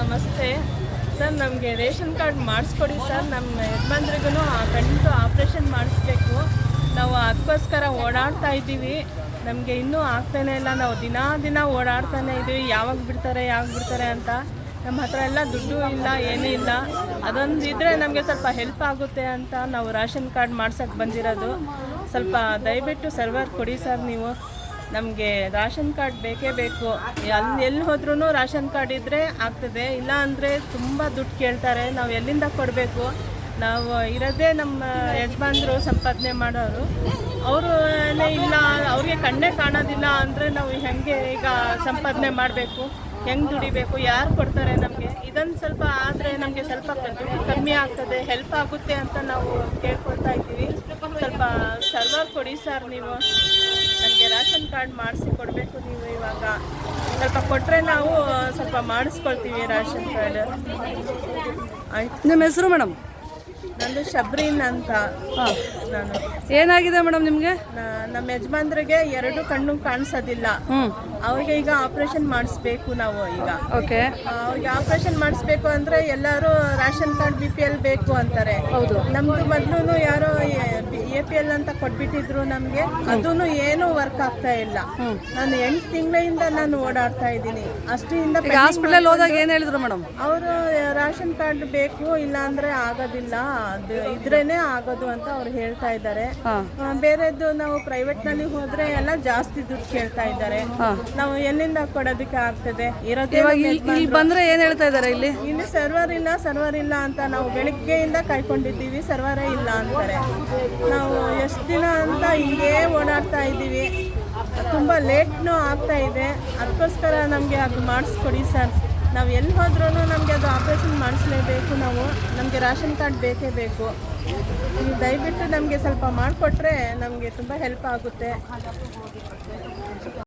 ನಮಸ್ತೆ. ಸರ್, ನಮಗೆ ration card ಮಾಡಿಸ್ಕೊಡಿ sir. ನಮ್ಮ ಯಜಮಾನ್ರಿಗೂ ಕಣ್ಣು ಆಪ್ರೇಷನ್ ಮಾಡಿಸ್ಬೇಕು. ನಾವು ಅದಕ್ಕೋಸ್ಕರ ಓಡಾಡ್ತಾ ಇದ್ದೀವಿ. ನಮಗೆ ಇನ್ನೂ ಆಗ್ತಾನೆ ಇಲ್ಲ. ನಾವು ದಿನಾ ದಿನ ಓಡಾಡ್ತಾನೆ ಇದ್ದೀವಿ ಯಾವಾಗ ಬಿಡ್ತಾರೆ ಯಾವಾಗ ಬಿಡ್ತಾರೆ ಅಂತ ನಮ್ಮ ಹತ್ರ ಎಲ್ಲ ದುಡ್ಡು ಇಲ್ಲ, ಏನೂ ಇಲ್ಲ. ಅದೊಂದು ಇದ್ದರೆ ನಮಗೆ ಸ್ವಲ್ಪ ಹೆಲ್ಪ್ ಆಗುತ್ತೆ ಅಂತ ನಾವು ರೇಷನ್ ಕಾರ್ಡ್ ಮಾಡ್ಸೋಕ್ಕೆ ಬಂದಿರೋದು. ಸ್ವಲ್ಪ ದಯವಿಟ್ಟು ಸರ್ವರ್ ಕೊಡಿ ಸರ್ ನೀವು. ನಮಗೆ ರಾಷನ್ ಕಾರ್ಡ್ ಬೇಕೇ ಬೇಕು. ಅಲ್ಲಿ ಎಲ್ಲಿ ಹೋದ್ರೂ ರಾಷನ್ ಕಾರ್ಡ್ ಇದ್ದರೆ ಆಗ್ತದೆ. ಇಲ್ಲ ಅಂದರೆ ತುಂಬ ದುಡ್ಡು ಕೇಳ್ತಾರೆ. ನಾವು ಎಲ್ಲಿಂದ ಕೊಡಬೇಕು? ನಾವು ಇರೋದೇ ನಮ್ಮ ಯಜಮಾನ್ರು ಸಂಪಾದನೆ ಮಾಡೋರು. ಅವರು ಇಲ್ಲ, ಅವ್ರಿಗೆ ಕಣ್ಣೇ ಕಾಣೋದಿಲ್ಲ ಅಂದರೆ ನಾವು ಹೆಂಗೆ ಈಗ ಸಂಪಾದನೆ ಮಾಡಬೇಕು? ಹೆಂಗೆ ದುಡಿಬೇಕು? ಯಾರು ಕೊಡ್ತಾರೆ ನಮಗೆ? ಇದೊಂದು ಸ್ವಲ್ಪ ಆದರೆ ನಮಗೆ ಸ್ವಲ್ಪ ಕಮ್ಮಿ ಆಗ್ತದೆ. ಹೆಲ್ಪ್ ಆಗುತ್ತೆ ಅಂತ ನಾವು ಕೇಳ್ಕೊಳ್ತಾ ಇದ್ದೀವಿ. ಸ್ವಲ್ಪ ಸರ್ವರ್ ಕೊಡಿ ಸರ್ ನೀವು. ರೇಷನ್ ಕಾರ್ಡ್ ಮಾಡಿಸಿ ಕೊಡಬೇಕು ನೀವು ಇವಾಗ. ಸ್ವಲ್ಪ ಕೊಟ್ಟರೆ ನಾವು ಸ್ವಲ್ಪ ಮಾಡಿಸ್ಕೊಳ್ತೀವಿ ರೇಷನ್ ಕಾರ್ಡ್. ಆಯ್ತು. ನಿಮ್ಮ ಹೆಸರು ಮೇಡಮ್? ನಂದು ಶಬ್ರೀನ್ ಅಂತ. ನಾನು. ಏನಾಗಿದೆ ಮೇಡಮ್ ನಿಮಗೆ? ನ- ನಮ್ಮ ಯಜಮಾನ್ರಿಗೆ ಎರಡು ಕಣ್ಣು ಕಾಣಿಸೋದಿಲ್ಲ. ಹ್ಞೂ ಅವ್ರಿಗೆ ಈಗ ಆಪರೇಷನ್ ಮಾಡಿಸ್ಬೇಕು ನಾವು ಈಗ. ಓಕೆ. ಆ, ಅವ್ರಿಗೆ ಆಪರೇಷನ್ ಮಾಡಿಸ್ಬೇಕು ಅಂದ್ರೆ ಎಲ್ಲರೂ ration card B P L ಬೇಕು ಅಂತಾರೆ. ಹೌದು. ನಮ್ದು ಮೊದ್ಲು ಯಾರೋ ಎ ಪಿ ಎಲ್ ಅಂತ ಕೊಟ್ಬಿಟ್ಟಿದ್ರು ನಮ್ಗೆ. ಅದೂನು ಏನು ವರ್ಕ್ ಆಗ್ತಾ ಇಲ್ಲ. ನಾನು ಎಂಟು ತಿಂಗಳಿಂದ ನಾನು ಓಡಾಡ್ತಾ ಇದ್ದೀನಿ. ಅಷ್ಟಿಂದ ಈಗ ಹಾಸ್ಪಿಟಲ್ ಹೋದಾಗ ಏನು ಹೇಳಿದ್ರು ಮೇಡಮ್? ಅವರು ರೇಷನ್ ಕಾರ್ಡ್ ಬೇಕು ಇಲ್ಲ ಅಂದ್ರೆ ಆಗೋದಿಲ್ಲ. ಅದು ಇದ್ರೇನೆ ಆಗೋದು ಅಂತ ಅವ್ರು ಹೇಳ್ತಾ ಇದ್ದಾರೆ. ಬೇರೆದು ಆ, ಬೇರೆದ್ದು ನಾವು ಪ್ರೈವೇಟ್ನಲ್ಲಿ ಹೋದ್ರೆ ಎಲ್ಲ ಜಾಸ್ತಿ ದುಡ್ಡು ಕೇಳ್ತಾ ಇದ್ದಾರೆ. ನಾವು ಎಲ್ಲಿಂದ ಕೊಡೋದಕ್ಕೆ ಆಗ್ತದೆ? ಇರೋದೇ ಇವಾಗ ಇಲ್ಲಿ ಇಲ್ಲಿ ಬಂದರೆ ಏನು ಹೇಳ್ತಾ ಇದ್ದಾರೆ ಇಲ್ಲಿ? ಇಲ್ಲಿ ಸರ್ವರ್ ಇಲ್ಲ ಸರ್ವರ್ ಇಲ್ಲ ಅಂತ ನಾವು ಬೆಳಿಗ್ಗೆಯಿಂದ ಕಾಯ್ಕೊಂಡಿದ್ದೀವಿ ಸರ್ವರೇ ಇಲ್ಲ ಅಂತಾರೆ. ನಾವು ಎಷ್ಟು ದಿನ ಅಂತ ಹಿಂಗೇ ಓಡಾಡ್ತಾ ಇದ್ದೀವಿ. ತುಂಬಾ ಲೇಟ್ನು ಆಗ್ತಾ ಇದೆ. ಅದಕ್ಕೋಸ್ಕರ ನಮಗೆ ಅದು ಮಾಡಿಸ್ಕೊಡಿ ಸರ್. ನಾವು ಎಲ್ಲಿ ಹೋದ್ರೂ ನಮಗೆ ಅದು ಆಪ್ರೇಷನ್ ಮಾಡಿಸ್ಲೇಬೇಕು ನಾವು. ನಮಗೆ ರೇಷನ್ ಕಾರ್ಡ್ ಬೇಕೇ ಬೇಕು. ನೀವು ದಯವಿಟ್ಟು ನಮಗೆ ಸ್ವಲ್ಪ ಮಾಡಿಕೊಟ್ರೆ ನಮಗೆ ತುಂಬ ಹೆಲ್ಪ್ ಆಗುತ್ತೆ.